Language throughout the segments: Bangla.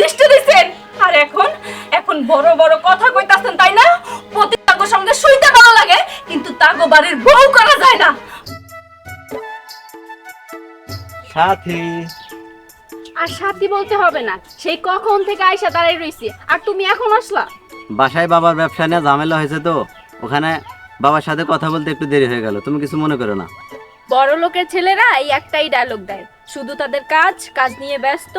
দৃষ্টি দিছেন। আর এখন এখন বড় বড় কথা কইতাছেন তাই না? প্রতি তাগো সঙ্গে শুইতে ভালো লাগে কিন্তু তাগো বাড়ির বউ করা যায় না। সাথী। আর সাথী বলতে হবে না সেই কখন থেকে আয়সা দাঁড়াই রইছি আর তুমি এখন আসলা? বাসায় বাবার ব্যবসা নিয়ে ঝামেলা হয়েছে তো ওখানে বাবার সাথে কথা বলতে একটু দেরি হয়ে গেল তুমি কিছু মনে করো না। বড় লোকের ছেলেরা এই একটাই ডায়লগ দেয়। শুধু তাদের কাজ কাজ নিয়ে ব্যস্ত।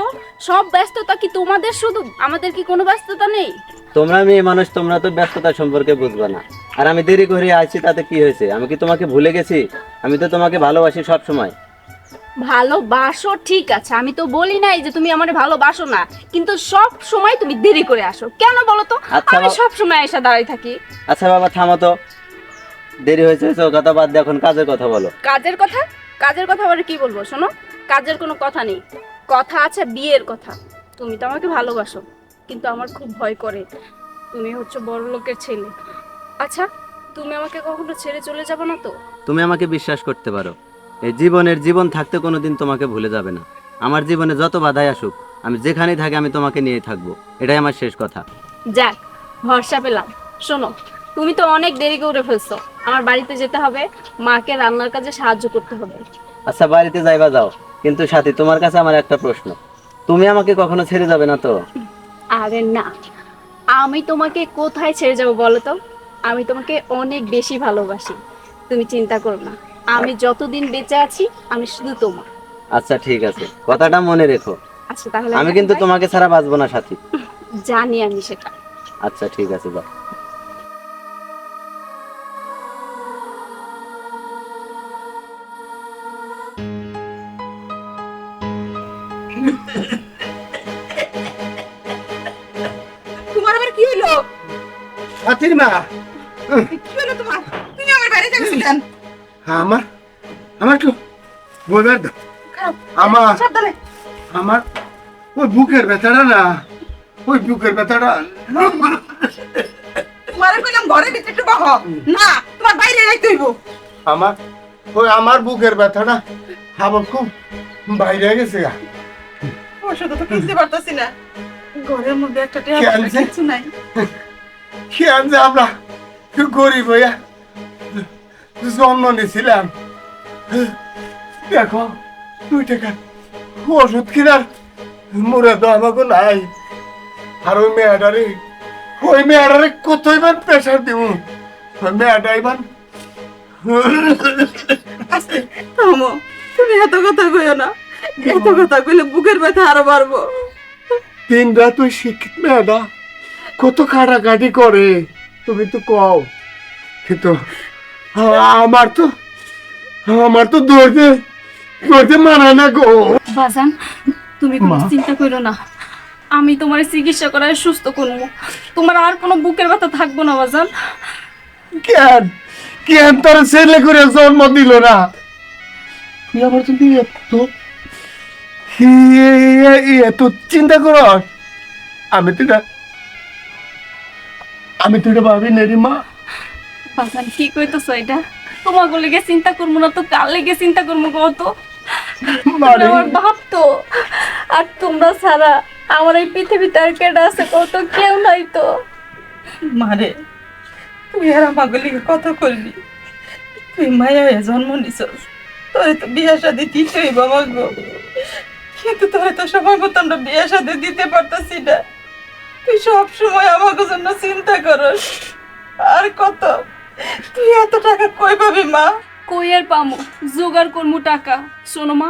সব ব্যস্ততা কি তোমাদের শুধু? আমাদের কি কোনো ব্যস্ততা নেই? তোমরা মেয়ে মানুষ তোমরা তো ব্যস্ততা সম্পর্কে বুঝবে না। আর আমি দেরি করে আছি তাতে কি হয়েছে? আমি কি তোমাকে ভুলে গেছি? আমি তো তোমাকে ভালোবাসি সব সময় ভালোবাসো ঠিক আছে। আমি তো বলি নাই যে তুমি আমার ভালোবাসো না। কিন্তু সব সময় তুমি দেরি করে আসো। কেন বলো তো? আচ্ছা, আমি সব সময় এসে দাঁড়াই থাকি। আচ্ছা বাবা থামো তো। দেরি হয়েছে ও কথা বাদ দিয়ে এখন কাজের কথা বলো। কাজের কথা? কাজের কথা আবার কি বলব শোনো? কাজের কোনো কথা নেই। কথা আছে বিয়ের কথা। তুমি তো আমাকে ভালোবাসো কিন্তু আমার খুব ভয় করে। তুমি হচ্ছে বড় লোকের ছেলে। আচ্ছা তুমি আমাকে কখনো ছেড়ে চলে যাবে না তো? তুমি আমাকে বিশ্বাস করতে পারো। এই জীবনের জীবন থাকতে কোনোদিন তোমাকে ভুলে যাবে না। আমার জীবনে যত বাধাই আসুক আমি যেখানেই থাকি আমি তোমাকে নিয়ে থাকব। এটাই আমার শেষ কথা। যাক ভরসা পেলাম। শোনো তুমি তো অনেক দেরি করে ফেলছো। আমার বাড়িতে যেতে হবে মাকে রান্নার কাজে সাহায্য করতে হবে। আচ্ছা বাড়িতে যাইবা যাও। কিন্তু সাথী তোমার কাছে আমার একটা প্রশ্ন। তুমি আমাকে কখনো ছেড়ে যাবে না তো? আরে না। আমি তোমাকে কোথায় ছেড়ে যাব বলো তো? আমি তোমাকে অনেক বেশি ভালোবাসি। তুমি চিন্তা করো না। আমি যতদিন বেঁচে আছি আমি শুধু তোমার। আচ্ছা ঠিক আছে। কথাটা মনে রেখো। আচ্ছা তাহলে আমি কিন্তু তোমাকে ছাড়া বাঁচবো না সাথী। জানি আমি সেটা। আচ্ছা ঠিক আছে যাও সাথীর মা কি হলো তোমার? তুমি আমার বাড়িতে গেছিলেন আমার আমার একটু বলবার দাও। আমার আমার ওই বুকের ব্যথাটা না ওই বুকের ব্যথাটা তোমার কইলাম ঘরে ভিতরে একটু বহ। না তোমার বাইরে যাইতে হইব। আমার ওই আমার বুকের ব্যথাটা আমার খুব বাইরে গেছে গা। ওষুধ তো কিনতে পারতাছি না। ঘরের মধ্যে একটা কি আনছে? কিচ্ছু নাই। কি আনছে আমরা গরিব হইয়া জন্ম নিয়েছিলাম দেখো দুই টাকা ওষুধ কিনার মুরে তো আমাকে নাই আর ওই মেয়েটারে ওই মেয়েটারে কত ইমান প্রেশার দিব ওই মেয়েটা থামো তুমি এত কথা কইও না এত কথা কইলে বুকের ব্যথা আরও বাড়বো দিন রাত ওই শিক্ষিত মেয়েটা কত কাটাকাটি করে তুমি তো কও। কিন্তু আমার তো আমার তো দৌড়তে দৌড়তে মানায় না গো। বাজান তুমি কোনো চিন্তা করো না। আমি তোমার চিকিৎসা করায় সুস্থ করব। তোমার আর কোনো বুকের ব্যথা থাকব না বাজান। কেন? কেন তোর ছেলে করে জন্ম দিল না? তুই আবার তুমি এত এত চিন্তা কর। আমি তো আমি তো এটা ভাবি না রে মা। বাজান কি কইতেছ এটা? তোমার লেগে চিন্তা করব না তো কার লেগে চিন্তা করব কত মারে আমার বাপ তো। আর তোমরা ছাড়া আমার এই পৃথিবীতে আর কেডা আছে কত কেউ নাই তো। মারে তুই আর আমাকে লিগে কথা করবি তুই মায়া হয়ে জন্ম নিছস। তোরে তো বিয়া শাদি দিতে বাবা গো কিন্তু তোরে তো সময় মতো আমরা বিয়া শাদি দিতে পারতাছি না। তুই সব সময় আমাকে জন্য চিন্তা করস। আর কত? তুই এত টাকা কই পাবি, মা? কই আর পামু? জোগাড় করমু টাকা। শোনো, মা,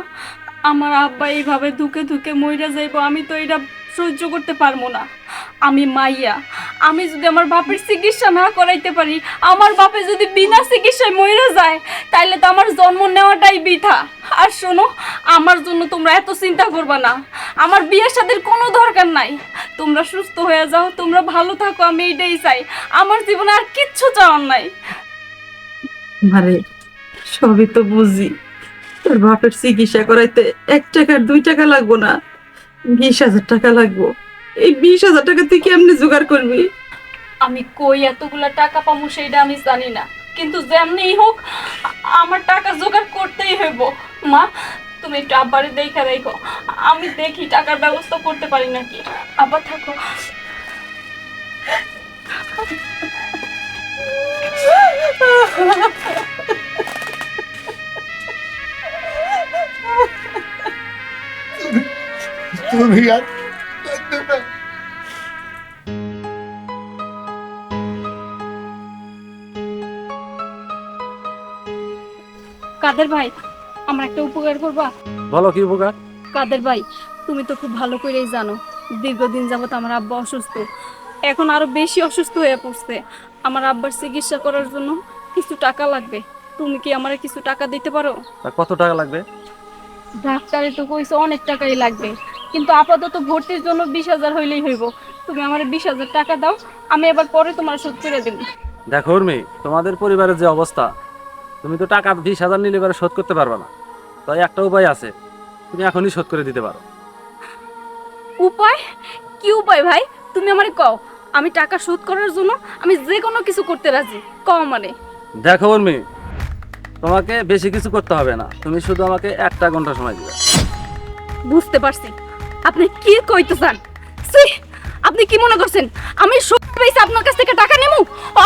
আমার আব্বা এইভাবে ধুকে ধুকে মইরা যাইবো, আমি তো এটা সহ্য করতে পারব না। আমি মাইয়া, আমি যদি আমার বাপের চিকিৎসা না করাইতে পারি, আমার বাপে যদি বিনা চিকিৎসায় মরে যায়, তাইলে তো আমার জন্ম নেওয়াটাই বৃথা। আর শোনো, আমার জন্য তোমরা এত চিন্তা করবা না। আমার বিয়ের সাথে কোনো দরকার নাই। তোমরা সুস্থ হয়ে যাও, তোমরা ভালো থাকো, আমি এইটাই চাই। আমার জীবনে আর কিচ্ছু চাওয়ার নাই। মারে সবই তো বুঝি। তোর বাপের চিকিৎসা করাইতে এক টাকার দুই টাকা লাগবো না। বিশ হাজার টাকা লাগবো। এই বিশ হাজার টাকা তুই কেমনি জোগাড় করবি? আমি কই এতগুলা টাকা পাবো সেইটা আমি জানি না। কিন্তু যেমনি হোক আমার টাকা জোগাড় করতেই হইব। মা তুমি একটু আব্বারে দেখে রেখো আমি দেখি টাকার ব্যবস্থা করতে পারি নাকি। আব্বা থাকো। তুমি আর না। কাদের ভাই আমার একটা উপকার করবা? বলো কি উপকার? কাদের ভাই তুমি তো খুব ভালো করেই জানো। দীর্ঘদিন যাবত আমার আব্বা অসুস্থ। এখন আরও বেশি অসুস্থ হয়ে পড়ছে। আমার আব্বার চিকিৎসা করার জন্য কিছু টাকা লাগবে। তুমি কি আমারে কিছু টাকা দিতে পারো? কত টাকা লাগবে? ডাক্তারে তো কইছে অনেক টাকাই লাগবে। কিন্তু আপাতত ভর্তির জন্য বিশ হাজার হইলেই হইব। তুমি আমার বিশ হাজার টাকা দাও আমি এবার পরে তোমার শোধ করে দেব দেখো উর্মি তোমাদের পরিবারের যে অবস্থা তুমি তো টাকা বিশ হাজার নিলে এবারে শোধ করতে পারবে না। তাই একটা উপায় আছে তুমি এখনই শোধ করে দিতে পারো। উপায়? কি উপায় ভাই? তুমি আমারে কও আমি টাকা শোধ করার জন্য আমি যে কোনো কিছু করতে রাজি কও মানে দেখো উর্মি তোমাকে বেশি কিছু করতে হবে না তুমি শুধু আমাকে একটা ঘণ্টা সময় দিবে। বুঝতে পারছি। আপনি কি কইতে চান ছি, আপনি কি মনে করছেন? আমি সত্যি আপনার কাছ থেকে টাকা নেব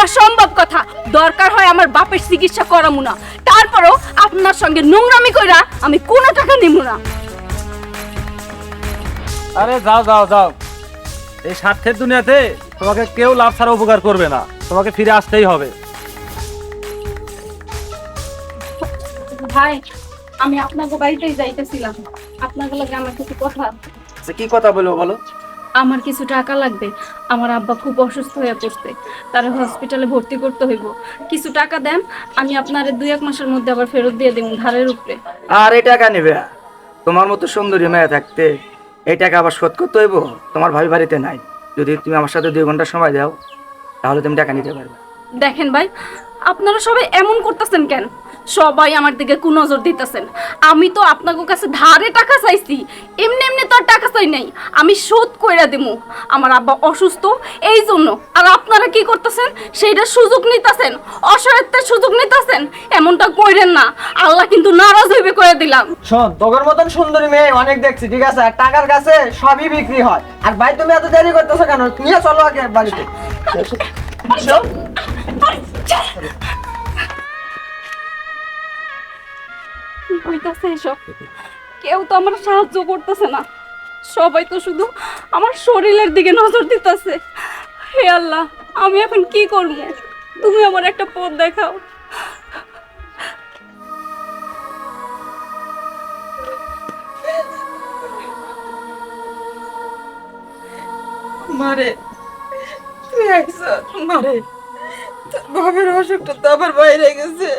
অসম্ভব কথা। দরকার হয় আমার বাপের চিকিৎসা করামু না। তারপরও আপনার সঙ্গে নোংরামি কইরা আমি কোনো টাকা নেব না। আরে যাও যাও যাও। এই স্বার্থের দুনিয়াতে তোমাকে কেউ লাভ ছাড়া উপকার করবে না। তোমাকে ফিরে আসতেই হবে। ভাই আমি আপনাকে বাড়িতেই যাইতেছিলাম। আপনাকে লাগে আমার কিছু কথা আচ্ছা, কি কথা বলব বলো? আমার কিছু টাকা লাগবে আমার আব্বা খুব অসুস্থ হয়ে পড়ছে তারা হসপিটালে ভর্তি করতে হইব। কিছু টাকা দেন আমি আপনার দুই এক মাসের মধ্যে আবার ফেরত দিয়ে দেবো ধারের উপরে। আর এই টাকা নেবে? তোমার মতো সুন্দরী মেয়ে থাকতে এই টাকা আবার শোধ করতে হইব? তোমার ভাবি বাড়িতে নাই যদি তুমি আমার সাথে দুই ঘণ্টা সময় দাও তাহলে তুমি টাকা নিতে পারবে। দেখেন ভাই আপনারা সবাই এমন করতেছেন কেন? সবাই আমার দিকে কু নজর দিতেছেন আমি তো আপনাদের কাছে ধারে টাকা চাইছি এমনি এমনি তো আর টাকা চাই নাই আমি শোধ কইরা দেবো আমার আব্বা অসুস্থ এই জন্য আর আপনারা কি করতেছেন সেইটা সুযোগ নিতেছেন অসহায়ত্বের সুযোগ নিতেছেন এমনটা কইরেন না আল্লাহ কিন্তু নারাজ হইবে করে দিলাম শোন তোর মতন সুন্দরী মেয়ে অনেক দেখছি ঠিক আছে আর টাকার কাছে সবই বিক্রি হয় আর ভাই তুমি এত দেরি করতেছো কেন নিয়ে চলো আগে বাড়িতে কি হইতাছে এসব। কেউ তো আমার সাহায্য করতেছে না। সবাই তো শুধু আমার শরীরের দিকে নজর দিতেছে। হে আল্লাহ, আমি এখন কি করব? তুমি আমার একটা পথ দেখাও। মারে মারে, তোর বাবার অসুখটা তো আবার বাইরে গেছে।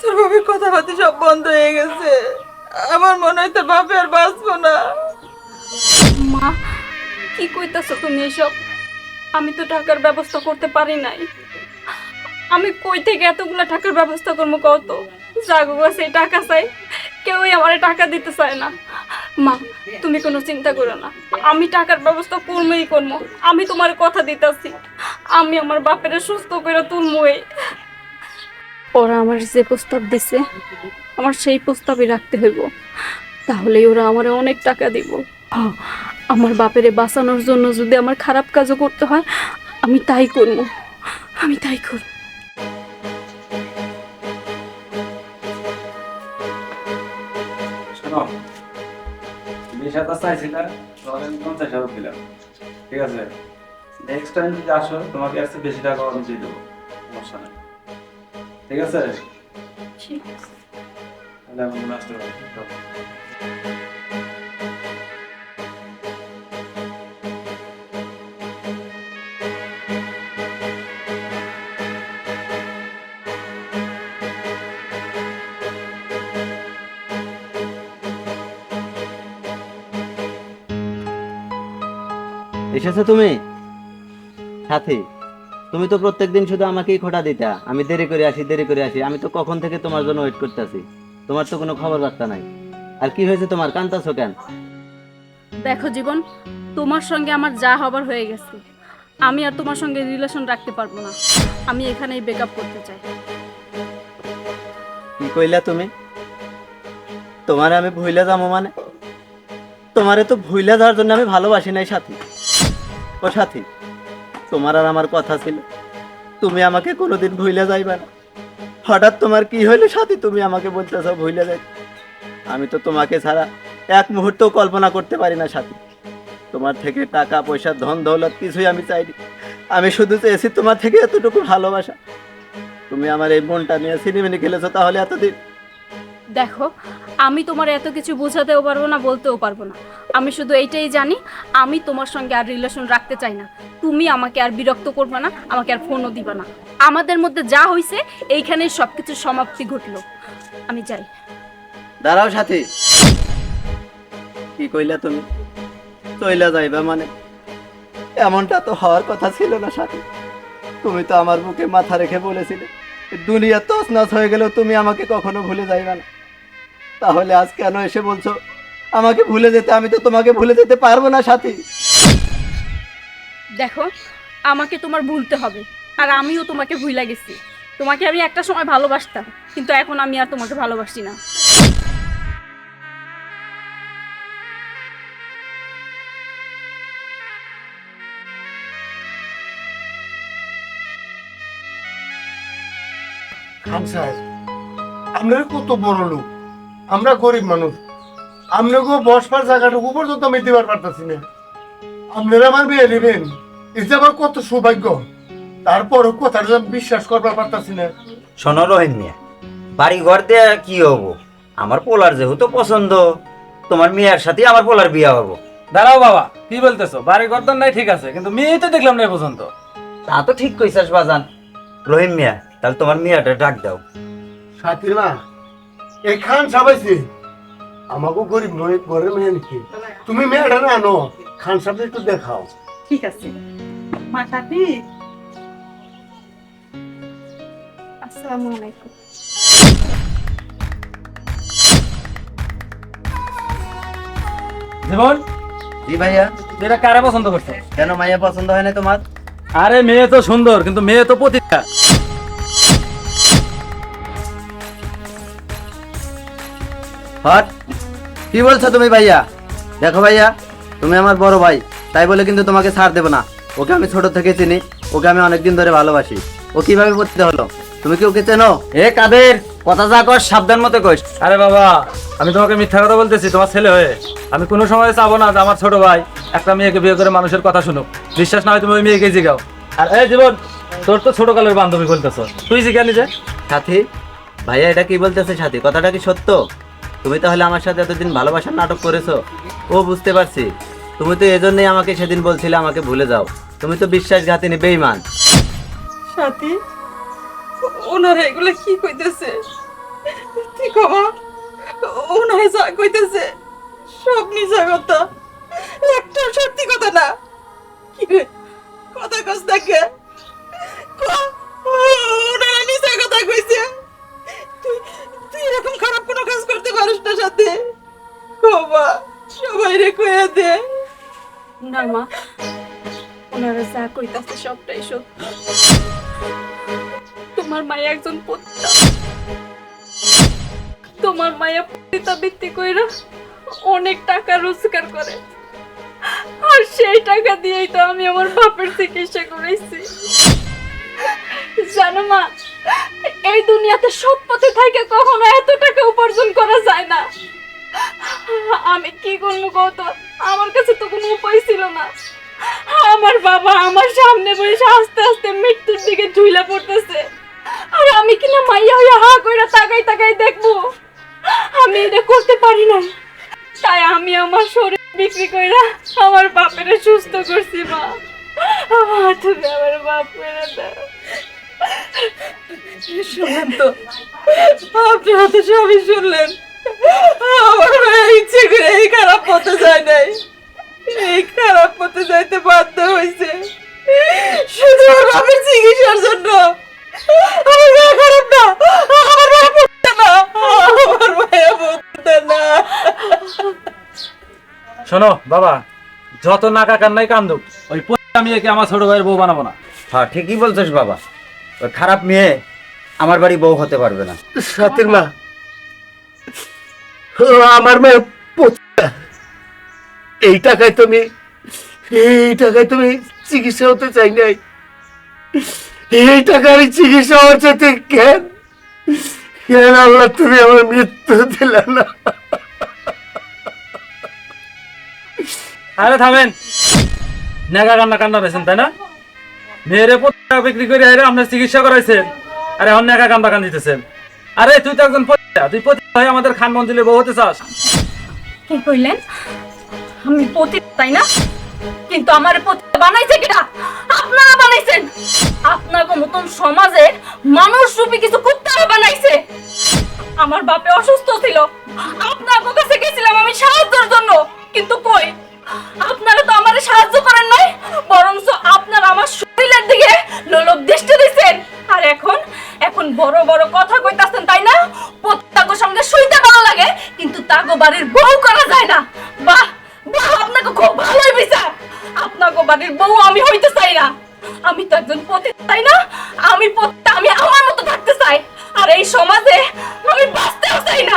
তোর বাবার কথাবার্তা সব বন্ধ হয়ে গেছে। আমার মনে হয় তোর বাপে আর বাঁচবো না। মা, কি কইতাছো তুমি এসব? আমি তো টাকার ব্যবস্থা করতে পারি নাই। আমি কই থেকে এতগুলো টাকার ব্যবস্থা করব কত জাগো সেই টাকা চাই। কেউই আমার টাকা দিতে চায় না। মা, তুমি কোনো চিন্তা করো না। আমি টাকার ব্যবস্থা করবোই করব। আমি তোমার কথা দিতেছি। আমি আমার বাপের সুস্থ করে তুলবই ওরা আমার যে প্রস্তাব দিছে, আমার সেই প্রস্তাবই রাখতে হইব। তাহলেই ওরা আমার অনেক টাকা দিব। আমার বাপেরে বাঁচানোর জন্য যদি আমার খারাপ কাজও করতে হয়, আমি তাই করব। আমি তাই করব। ঠিক আছে? নেক্সট টাইম যদি আসো, তোমাকে আসতে বেশি টাকা আমি দিয়ে দেবো। সমস্যা নেই। ঠিক আছে? ঠিক তাহলে আমি আসতে এসেছ তুমি? সাথী? তুমি তো প্রত্যেকদিন শুধু আমাকেই খোটা দিতা। আমি দেরি করে আসি দেরি করে আসি। আমি তো কখন থেকে তোমার জন্য ওয়েট করতেছি। তোমার তো কোনো খবর বার্তা নাই। আর কি হয়েছে তোমার? কান্তাছো কেন? দেখো জীবন তোমার সঙ্গে আমার যা হবার হয়ে গেছে আমি আর তোমার সঙ্গে রিলেশন রাখতে পারব না। আমি এখানেই ব্রেকআপ করতে চাই। কি কইলা তুমি? তোমারে আমি ভুইলে যাব মানে? তোমারে তো ভুইলে যাওয়ার জন্য আমি ভালোবাসি নাই সাথী। ও সাথী। তোমার আর আমার কথা ছিল। তুমি আমাকে কোনোদিন ভুলে যাইবে না। হঠাৎ তোমার কি হইল সাথী? তুমি আমাকে বলতেছো ভুলে যাই আমি তো তোমাকে ছাড়া এক মুহূর্তও কল্পনা করতে পারি না সাথী। তোমার থেকে টাকা, পয়সা, ধন, দৌলত কিছুই আমি চাইনি। আমি শুধু চেয়েছি তোমার থেকে এতটুকু ভালোবাসা। তুমি আমার এই মনটা নিয়ে সিনেমিনি খেলেছো তাহলে এতদিন দেখো, আমি তোমার এত কিছু বোঝাতেও পারব না, বলতেও পারব না। আমি শুধু এইটাই জানি, আমি তোমার সঙ্গে আর রিলেশন রাখতে চাই না। তুমি আমাকে আর বিরক্ত করবে না, আমাকে আর ফোনও দিবে না। আমাদের মধ্যে যা হয়েছে এইখানেই সব কিছুর সমাপ্তি ঘটলো। আমি যাই। দাঁড়াও সাথী। কি কইলা তুমি? চইলা যাইবা মানে? এমনটা তো হওয়ার কথা ছিল না সাথী। তুমি তো আমার বুকে মাথা রেখে বলেছিলে, দুনিয়া তছনছ হয়ে গেলেও তুমি আমাকে কখনো ভুলে যাইবা না। তাহলে আজ কেন এসে বলছো? আমাকে ভুলে যেতে আমি তো তোমাকে ভুলে যেতে পারব না সাথী। দেখো আমাকে তোমার ভুলতে হবে আর আমিও তোমাকে ভুলে গেছি। তোমাকে আমি একটা সময় ভালোবাসতাম কিন্তু এখন আমি আর তোমাকে ভালোবাসি না। খান সাহেব আপনারা কত বড় লোক আমরা গরিব মানুষ। আপনাকে বসবার জায়গাটুকু পর্যন্ত আমি দিবার পারতেছি না। আপনারা আমার বিয়ে নেবেন যে আমার কত সৌভাগ্য। তারপরও কথাটা বিশ্বাস করবার পারতেছি না। শোনো রহিম মিয়া বাড়ি ঘর দিয়ে কি হব? আমার পোলার যেহেতু পছন্দ তোমার মেয়ের সাথে আমার পোলার বিয়ে হব। দাঁড়াও বাবা কি বলতেছো? বাড়ি গর্দন নাই ঠিক আছে কিন্তু মেয়ে তো দেখলাম না পর্যন্ত। তা তো ঠিক কইছাস বাজান। রহিম মিয়া তাহলে তোমার মেয়েটা ডাক দাও। সাথীর মা এই খান সাবাইছি। আমাকে গরিব নয় ঘরের মেয়ে নাকি। তুমি মেয়েটা না আনো খান সাহেব একটু দেখাও। ঠিক আছে। মা সাথী। আসসালামু আলাইকুম জীবন? জি ভাইয়া। এটা কারে পছন্দ করছে কেন মাইয়া পছন্দ হয় না তোমার? আরে মেয়ে তো সুন্দর কিন্তু মেয়ে তো প্রতিটা হট। কি বলছো তুমি ভাইয়া? দেখো ভাইয়া তুমি আমার বড় ভাই তাই বলে কিন্তু তোমাকে ছাড় দেবো না। ওকে আমি ছোট থেকে চিনি ওকে আমি অনেকদিন ধরে ভালোবাসি। ও কীভাবে পড়তে হলো? তুমি কি ওকে চেনো? এ কাদের? কথা যা কর সাবধান মতো কইস। আরে বাবা আমি তোমাকে মিথ্যা কথা বলতেছি তোমার ছেলে হয়ে। আমি কোনো সময় চাবো না যে আমার ছোট ভাই একটা মেয়েকে বিয়ে করে মানুষের কথা শুনুক। বিশ্বাস না হয় তুমি ওই মেয়েকে জিগাও। আর এই জীবন তোর তো ছোট কালের বান্ধবী বলতেছ। তুই জিজ্ঞা নিজে সাথী ভাইয়া এটা কি বলতেছে সাথী? কথাটা কি সত্য? তুমি তাহলে আমার সাথে এতদিন ভালোবাসার নাটক করেছ? ও, বুঝতে পারছি। তুমি তো এজন্যই আমাকে সেদিন বলছিলে আমাকে ভুলে যাও। তুমি তো বিশ্বাসঘাতিনী বেইমান সাথী, ওনারা এগুলো কি কইতেছে? কি কবা, ওনারা যা কইতেছে, সব মিছা কথা। একটা সত্যি কথা না। কি রে, কথা কস দেখে ওনারা মিছা কথা কইছে। তুই তুই এরকম খারাপ কোনো কাজ করতে না সবাই দে। না মা, ওনারা যা কইতাছে সবটাই সত্য। তোমার মায়া একজন পতিতা। তোমার মায়া বৃত্তি কইরা অনেক টাকা রোজগার করে। আর সেই টাকা দিয়েই তো আমি আমার বাপের চিকিৎসা করেছি জানো মা এই দুনিয়াতে সৎ পথে থাকে কখনো এত টাকা উপার্জন করা যায় না। আমি কি করব কত? আমার কাছে তো কোনো উপায় ছিল না। আমার বাবা আমার সামনে বসে আস্তে আস্তে মৃত্যুর দিকে ঝুলা পড়তেছে। আর আমি কিনা মাইয়া হইয়া হা কইরা তাকাই তাকাই দেখব? আমি এটা করতে পারি না তাই আমি আমার শরীর বিক্রি কইরা আমার বাপেরে সুস্থ করছি, মা। আমার তুমি আমার বাপেরে দাও শুনলেন তো আপনি হাতে সবই শুনলেন। আমার ইচ্ছে করে এই খারাপ পথে যায় নাই। এই খারাপ পথে যাইতে বাধ্য হয়েছে শুধু বাপের চিকিৎসার জন্য। আমার খারাপ না আমার পড়তে না আমার পড়তে না। শোনো বাবা যত নাকা কান্নাই কান্দুক ওই আমি মেয়েকে আমার ছোট ভাইয়ের বউ বানাবো না। হ্যাঁ ঠিকই বলছিস বাবা। ওই খারাপ মেয়ে আমার বাড়ি বউ হতে পারবে না। সাথীর মা আমার মেয়ে এই টাকায় তুমি এই টাকায় তুমি চিকিৎসা হতে চাই নাই। এই টাকার চিকিৎসা হচ্ছে কেন? কেন আল্লাহ তুমি আমার মৃত্যু দিলে না? আরে থামেন। নেগা কান্না কান্না পেয়েছেন তাই না? মেয়েরে বিক্রি করে আরে আপনার চিকিৎসা আরে এখন নেগা কান্দা কান্দিতেছেন আরে, তুই তো একজন তুই হয়ে আমাদের খান বউ হতে চাস। কি কইলেন? আমি পতি তাই না? কিন্তু আমার পতি বানাইছে কিনা? আপনারা বানাইছেন। আপনাকে মতন সমাজে মানুষ রূপী কিছু কুত্তারা বানাইছে। আমার বাপে অসুস্থ ছিল। আপনার কাছে গেছিলাম আমি সাহায্যের জন্য। কিন্তু কই? আপনারা তো আমার সাহায্য করেন নাই, বরঞ্চ আপনারা আমার দিকে লোলব দৃষ্টি দিছেন। আর এখন এখন বড় বড় কথা কইতাছেন, তাই না? পত্তাগো সঙ্গে শুইতে ভালো লাগে, কিন্তু তাগো বাড়ির বউ করা যায় না। বাহ বাহ, আপনাকে খুব ভালোই বিচার আপনাকে বাড়ির বউ আমি হইতে চাই না। আমি তো একজন পতি, তাই না? আমি পত্তা আমি আমার মতো থাকতে চাই। আর এই সমাজে আমি বাঁচতেও চাই না।